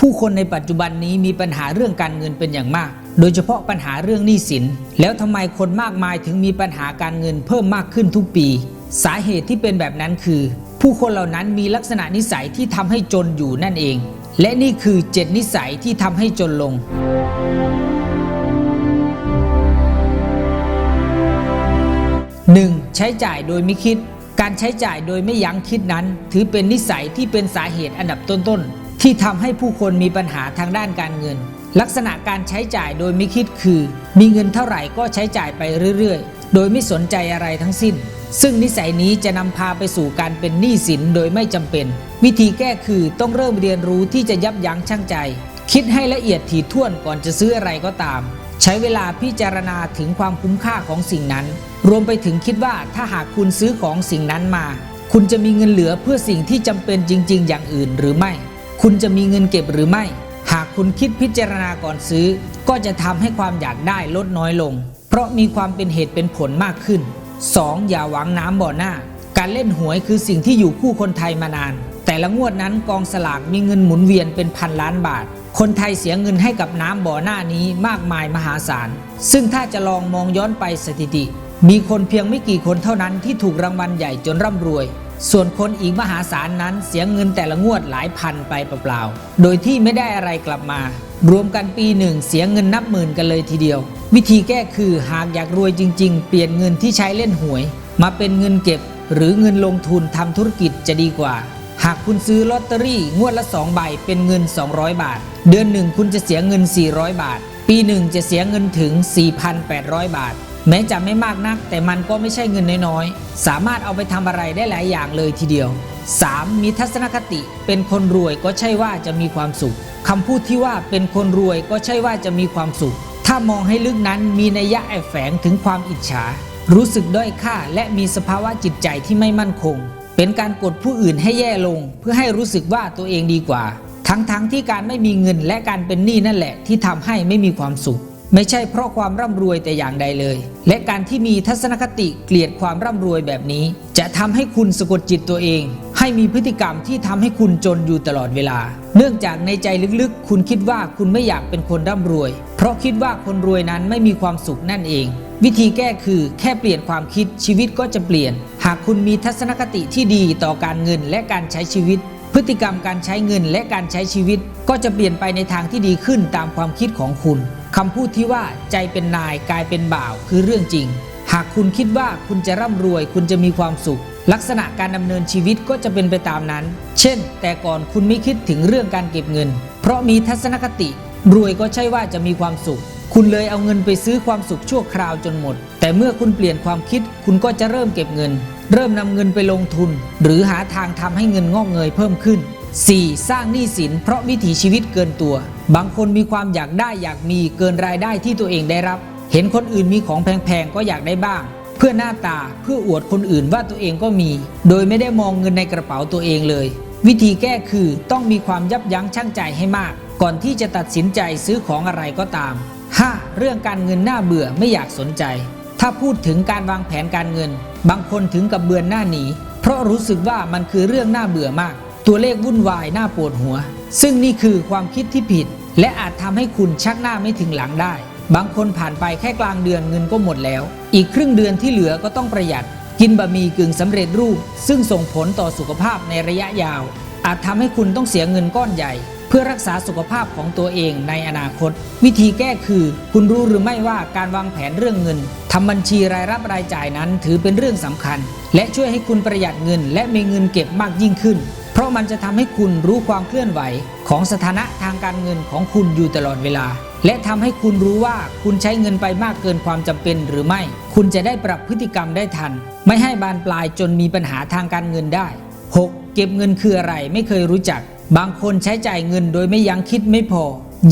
ผู้คนในปัจจุบันนี้มีปัญหาเรื่องการเงินเป็นอย่างมาก โดยเฉพาะปัญหาเรื่องหนี้สิน แล้วทำไมคนมากมายถึงมีปัญหาการเงินเพิ่มมากขึ้นทุกปี สาเหตุที่เป็นแบบนั้นคือ ผู้คนเหล่านั้นมีลักษณะนิสัยที่ทำให้จนอยู่นั่นเอง และนี่คือ7นิสัยที่ทำให้จนลง 1. ใช้จ่ายโดยไม่คิด การใช้จ่ายโดยไม่ยั้งคิดนั้น ถือเป็นนิสัยที่เป็นสาเหตุอันดับต้นๆ ที่ทำให้ผู้คนมีปัญหาทางด้านการเงิน ลักษณะการใช้จ่ายโดยไม่คิดคือ มีเงินเท่าไหร่ก็ใช้จ่ายไปเรื่อยๆ โดยไม่สนใจอะไรทั้งสิ้น ซึ่งนิสัยนี้จะนำพาไปสู่การเป็นหนี้สินโดยไม่จำเป็น วิธีแก้คือต้องเริ่มเรียนรู้ที่จะยับยั้งชั่งใจ คิดให้ละเอียดถี่ถ้วนก่อนจะซื้ออะไรก็ตาม ใช้เวลาพิจารณาถึงความคุ้มค่าของสิ่งนั้น รวมไปถึงคิดว่าถ้าหากคุณซื้อของสิ่งนั้นมา คุณจะมีเงินเหลือเพื่อสิ่งที่จำเป็นจริง ๆ อย่างอื่นหรือไม่ คุณจะมีเงินเก็บหรือไม่ หากคุณคิดพิจารณาก่อนซื้อ ก็จะทำให้ความอยากได้ลดน้อยลง เพราะมีความเป็นเหตุเป็นผลมากขึ้น 2. อย่าหวังน้ำบ่อหน้า การเล่นหวยคือสิ่งที่อยู่คู่คนไทยมานาน แต่ละงวดนั้นกองสลากมีเงินหมุนเวียนเป็นพันล้านบาท คนไทยเสียเงินให้กับน้ำบ่อหน้านี้มากมายมหาศาล ซึ่งถ้าจะลองมองย้อนไปสถิติ มีคนเพียงไม่กี่คนเท่านั้นที่ถูกรางวัลใหญ่จนร่ำรวย ส่วนคนอีกมหาศาลนั้นเสียเงินแต่ละงวดหลายพันไปเปล่าๆ โดยที่ไม่ได้อะไรกลับมา รวมกันปีหนึ่งเสียเงินนับหมื่นกันเลยทีเดียว วิธีแก้คือหากอยากรวยจริง ๆ เปลี่ยนเงินที่ใช้เล่นหวย มาเป็นเงินเก็บ หรือเงินลงทุนทำธุรกิจจะดีกว่า หากคุณซื้อลอตเตอรี่งวดละ 2 ใบเป็นเงิน 200 บาท เดือนหนึ่งคุณจะเสียเงิน 400 บาท ปีหนึ่งจะเสียเงินถึง 4,800 บาท แม้จะไม่มากนัก แต่มันก็ไม่ใช่เงินน้อยๆ สามารถเอาไปทำอะไรได้หลายอย่างเลยทีเดียว 3. มีทัศนคติ เป็นคนรวยก็ใช่ว่าจะมีความสุขคำพูดที่ว่าเป็นคนรวยก็ใช่ว่าจะมีความสุข ถ้ามองให้ลึกนั้นมีนัยยะแอบแฝงถึงความอิจฉา รู้สึกด้อยค่าและมีสภาวะจิตใจที่ไม่มั่นคง เป็นการกดผู้อื่นให้แย่ลง เพื่อให้รู้สึกว่าตัวเองดีกว่า ทั้งๆทที่การไม่มีเงินและการเป็นหนี้นั่นแหละที่ทำให้ไม่มีความสุข ไม่ใช่เพราะความร่ำรวยแต่อย่างใดเลย และการที่มีทัศนคติเกลียดความร่ำรวยแบบนี้ จะทำให้คุณสะกดจิตตัวเอง ให้มีพฤติกรรมที่ทำให้คุณจนอยู่ตลอดเวลา เนื่องจากในใจลึกๆ คุณคิดว่าคุณไม่อยากเป็นคนร่ำรวย เพราะคิดว่าคนรวยนั้นไม่มีความสุขนั่นเอง วิธีแก้คือแค่เปลี่ยนความคิดชีวิตก็จะเปลี่ยน หากคุณมีทัศนคติที่ดีต่อการเงินและการใช้ชีวิต พฤติกรรมการใช้เงินและการใช้ชีวิต ก็จะเปลี่ยนไปในทางที่ดีขึ้นตามความคิดของคุณคำพูดที่ว่าใจเป็นนายกายเป็นบ่าวคือเรื่องจริง หากคุณคิดว่าคุณจะร่ำรวย คุณจะมีความสุข ลักษณะการดำเนินชีวิตก็จะเป็นไปตามนั้น เช่น แต่ก่อนคุณไม่คิดถึงเรื่องการเก็บเงิน เพราะมีทัศนคติ รวยก็ใช่ว่าจะมีความสุข คุณเลยเอาเงินไปซื้อความสุขชั่วคราวจนหมด แต่เมื่อคุณเปลี่ยนความคิด คุณก็จะเริ่มเก็บเงิน เริ่มนำเงินไปลงทุน หรือหาทางทำให้เงินงอกเงยเพิ่มขึ้น 4. สร้างหนี้สินเพราะวิถีชีวิตเกินตัว บางคนมีความอยากได้อยากมีเกินรายได้ที่ตัวเองได้รับ เห็นคนอื่นมีของแพงๆก็อยากได้บ้าง เพื่อหน้าตาเพื่ออวดคนอื่นว่าตัวเองก็มี โดยไม่ได้มองเงินในกระเป๋าตัวเองเลย วิธีแก้คือต้องมีความยับยั้งชั่งใจให้มาก ก่อนที่จะตัดสินใจซื้อของอะไรก็ตาม 5. เรื่องการเงินน่าเบื่อไม่อยากสนใจ ถ้าพูดถึงการวางแผนการเงิน บางคนถึงกับเบือนหน้าหนี เพราะรู้สึกว่ามันคือเรื่องน่าเบื่อมาก ตัวเลขวุ่นวายน่าปวดหัว ซึ่งนี่คือความคิดที่ผิด และอาจทำให้คุณชักหน้าไม่ถึงหลังได้ บางคนผ่านไปแค่กลางเดือนเงินก็หมดแล้ว อีกครึ่งเดือนที่เหลือก็ต้องประหยัด กินบะหมี่กึ่งสำเร็จรูป ซึ่งส่งผลต่อสุขภาพในระยะยาว อาจทำให้คุณต้องเสียเงินก้อนใหญ่ เพื่อรักษาสุขภาพของตัวเองในอนาคต วิธีแก้คือ คุณรู้หรือไม่ว่าการวางแผนเรื่องเงินทำบัญชีรายรับรายจ่ายนั้นถือเป็นเรื่องสำคัญ และช่วยให้คุณประหยัดเงิน และมีเงินเก็บมากยิ่งขึ้น เพราะมันจะทำให้คุณรู้ความเคลื่อนไหว ของสถานะทางการเงินของคุณอยู่ตลอดเวลา และทำให้คุณรู้ว่าคุณใช้เงินไปมากเกินความจำเป็นหรือไม่ คุณจะได้ปรับพฤติกรรมได้ทัน ไม่ให้บานปลายจนมีปัญหาทางการเงินได้ 6. เก็บเงินคืออะไรไม่เคยรู้จัก บางคนใช้จ่ายเงินโดยไม่ยังคิดไม่พอ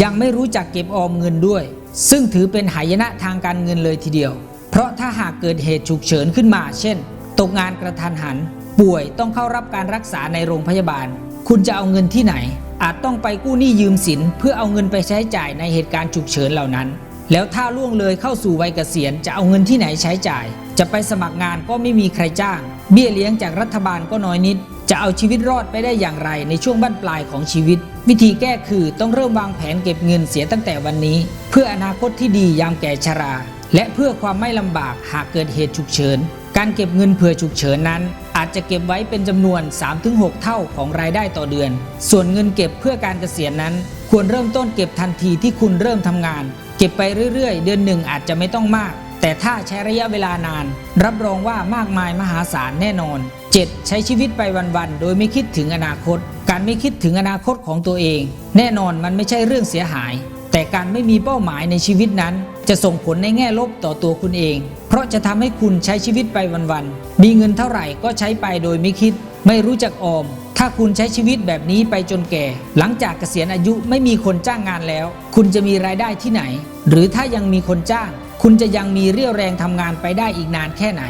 ยังไม่รู้จักเก็บออมเงินด้วย ซึ่งถือเป็นหายนะทางการเงินเลยทีเดียว เพราะถ้าหากเกิดเหตุฉุกเฉินขึ้นมา เช่น ตกงานกระทันหัน ป่วยต้องเข้ารับการรักษาในโรงพยาบาล คุณจะเอาเงินที่ไหน อาจต้องไปกู้หนี้ยืมสิน เพื่อเอาเงินไปใช้จ่ายในเหตุการณ์ฉุกเฉินเหล่านั้น แล้วถ้าล่วงเลยเข้าสู่วัยเกษียณจะเอาเงินที่ไหนใช้จ่าย จะไปสมัครงานก็ไม่มีใครจ้าง เบี้ยเลี้ยงจากรัฐบาลก็น้อยนิด จะเอาชีวิตรอดไปได้อย่างไรในช่วงบั้นปลายของชีวิต วิธีแก้คือต้องเริ่มวางแผนเก็บเงินเสียตั้งแต่วันนี้ เพื่ออนาคตที่ดียามแก่ชรา และเพื่อความไม่ลำบากหากเกิดเหตุฉุกเฉิน การเก็บเงินเผื่อฉุกเฉินนั้น อาจจะเก็บไว้เป็นจำนวน 3-6 เท่าของรายได้ต่อเดือน ส่วนเงินเก็บเพื่อการเกษียณนั้น ควรเริ่มต้นเก็บทันทีที่คุณเริ่มทำงาน เก็บไปเรื่อยๆ เดือนหนึ่งอาจจะไม่ต้องมาก แต่ถ้าใช้ระยะเวลานาน รับรองว่ามากมายมหาศาลแน่นอน 7. ใช้ชีวิตไปวันๆ โดยไม่คิดถึงอนาคต การไม่คิดถึงอนาคตของตัวเอง แน่นอนมันไม่ใช่เรื่องเสียหาย แต่การไม่มีเป้าหมายในชีวิตนั้น จะส่งผลในแง่ลบต่อตัวคุณเอง เพราะจะทำให้คุณใช้ชีวิตไปวันๆ มีเงินเท่าไหร่ก็ใช้ไปโดยไม่คิด ไม่รู้จักออมถ้าคุณใช้ชีวิตแบบนี้ไปจนแก่ หลังจากเกษียณอายุไม่มีคนจ้างงานแล้ว คุณจะมีรายได้ที่ไหน หรือถ้ายังมีคนจ้าง คุณจะยังมีเรี่ยวแรงทำงานไปได้อีกนานแค่ไหน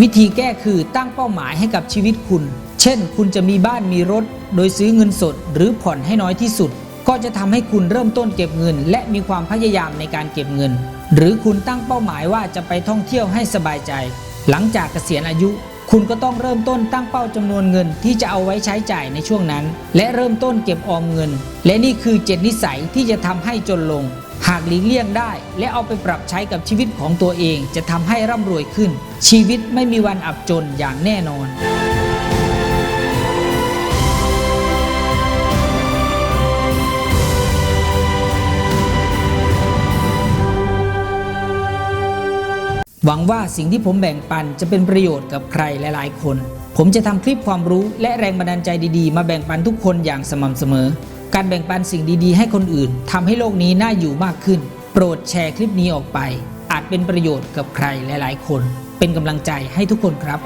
วิธีแก้คือตั้งเป้าหมายให้กับชีวิตคุณ เช่น คุณจะมีบ้านมีรถ โดยซื้อเงินสด หรือผ่อนให้น้อยที่สุด ก็จะทำให้คุณเริ่มต้นเก็บเงิน และมีความพยายามในการเก็บเงิน หรือคุณตั้งเป้าหมายว่าจะไปท่องเที่ยวให้สบายใจ หลังจากเกษียณอายุ คุณก็ต้องเริ่มต้นตั้งเป้าจำนวนเงินที่จะเอาไว้ใช้จ่ายในช่วงนั้น และเริ่มต้นเก็บออมเงิน และนี่คือเจ็ดนิสัยที่จะทำให้จนลง หากหลีกเลี่ยงได้ และเอาไปปรับใช้กับชีวิตของตัวเอง จะทำให้ร่ำรวยขึ้น ชีวิตไม่มีวันอับจนอย่างแน่นอน หวังว่าสิ่งที่ผมแบ่งปันจะเป็นประโยชน์กับใครหลาย ๆ คน ผมจะทำคลิปความรู้และแรงบันดาลใจดีๆ มาแบ่งปันทุกคนอย่างสม่ำเสมอ การแบ่งปันสิ่งดีๆ ให้คนอื่นทำให้โลกนี้น่าอยู่มากขึ้น โปรดแชร์คลิปนี้ออกไป อาจเป็นประโยชน์กับใครหลาย ๆ คน เป็นกำลังใจให้ทุกคนครับ